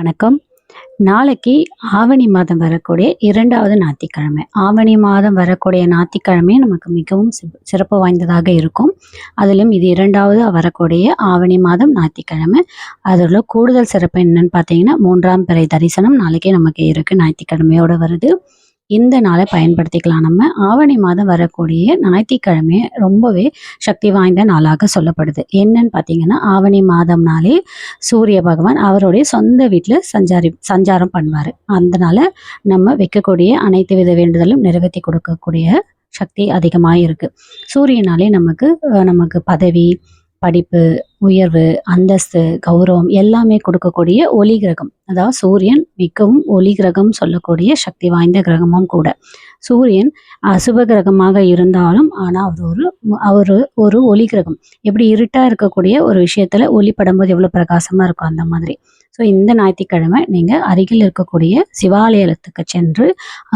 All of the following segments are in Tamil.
வணக்கம். நாளைக்கு ஆவணி மாதம் வரக்கூடிய இரண்டாவது ஞாயிற்றுக்கிழமை. ஆவணி மாதம் வரக்கூடிய ஞாயிற்றுக்கிழமை நமக்கு மிகவும் சிறப்பு சிறப்பு வாய்ந்ததாக இருக்கும். அதிலும் இது இரண்டாவது வரக்கூடிய ஆவணி மாதம் ஞாயிற்றுக்கிழமை. அதில் கூடுதல் சிறப்பு என்னன்னு பார்த்தீங்கன்னா மூன்றாம் பிறை தரிசனம் நாளைக்கே நமக்கு இருக்குது ஞாயிற்றுக்கிழமையோட வருது. இந்த நாளை பயன்படுத்திக்கலாம். நம்ம ஆவணி மாதம் வரக்கூடிய ஞாயிற்றுக்கிழமை ரொம்பவே சக்தி வாய்ந்த நாளாக சொல்லப்படுது. என்னன்னு பார்த்தீங்கன்னா ஆவணி மாதம்னாலே சூரிய பகவான் அவருடைய சொந்த வீட்டில் சஞ்சாரி சஞ்சாரம் பண்ணுவார். அதனால நம்ம வைக்கக்கூடிய அனைத்து வித வேண்டுதலும் நிறைவேற்றி கொடுக்கக்கூடிய சக்தி அதிகமாக இருக்குது சூரியனாலே நமக்கு நமக்கு பதவி படிப்பு உயர்வு அந்தஸ்து கௌரவம் எல்லாமே கொடுக்கக்கூடிய ஒளி கிரகம். அதாவது சூரியன் மிகவும் ஒளி கிரகம் சொல்லக்கூடிய சக்தி வாய்ந்த கிரகமும் கூட. சூரியன் அசுப கிரகமாக இருந்தாலும் ஆனால் அவர் ஒரு அவர் ஒரு ஒளி கிரகம். எப்படி இருட்டாக இருக்கக்கூடிய ஒரு விஷயத்தில் ஒளி படும்போது எவ்வளோ பிரகாசமாக இருக்கும் அந்த மாதிரி. ஸோ இந்த ஞாயிற்றுக்கிழமை நீங்கள் அருகில் இருக்கக்கூடிய சிவாலயத்துக்கு சென்று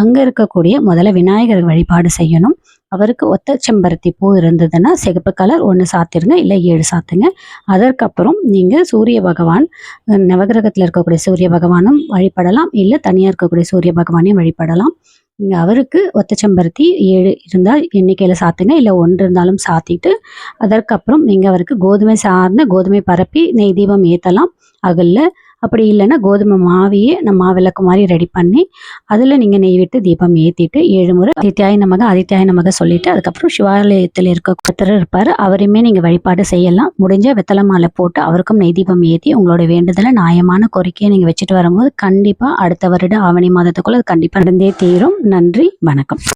அங்கே இருக்கக்கூடிய முதல்ல விநாயகர் வழிபாடு செய்யணும். அவருக்கு ஒத்த செம்பருத்தி பூ இருந்ததுன்னா சிகப்பு கலர் ஒன்று சாத்திருங்க இல்லை ஏழு சாத்துங்க. அதற்கப்புறம் நீங்கள் சூரிய பகவான் நவகிரகத்தில் இருக்கக்கூடிய சூரிய பகவானும் வழிபடலாம் இல்லை தனியாக இருக்கக்கூடிய சூரிய பகவானையும் வழிபடலாம். நீங்கள் அவருக்கு ஒத்த செம்பருத்தி ஏழு இருந்தால் எண்ணிக்கையில் சாத்துங்க இல்லை ஒன்று இருந்தாலும் சாத்திட்டு அதற்கப்புறம் நீங்கள் அவருக்கு கோதுமை சார்ந்த கோதுமை பரப்பி நெய் தீபம் ஏற்றலாம் அகலில் அப்படி இல்லைன்னா கோதுமை மாவையே நம்ம மாவிளக்கு மாதிரி ரெடி பண்ணி அதில் நீங்கள் நெய் விட்டு தீபம் ஏற்றிட்டு ஏழு முறை அதித்தியாய நமக அதித்தியாய நமக சொல்லிட்டு அதுக்கப்புறம் சிவாலயத்தில் இருக்க கத்தர் இருப்பார். அவரையுமே நீங்கள் வழிபாடு செய்யலாம். முடிஞ்ச வெத்தலை மாலை போட்டு அவருக்கும் நெய் தீபம் ஏற்றி உங்களோட வேண்டுதலை நியாயமான கோரிக்கையை நீங்கள் வச்சுட்டு வரும்போது கண்டிப்பாக அடுத்த வருட ஆவணி மாதத்துக்குள்ளே அது கண்டிப்பாக நடந்தே தீரும். நன்றி வணக்கம்.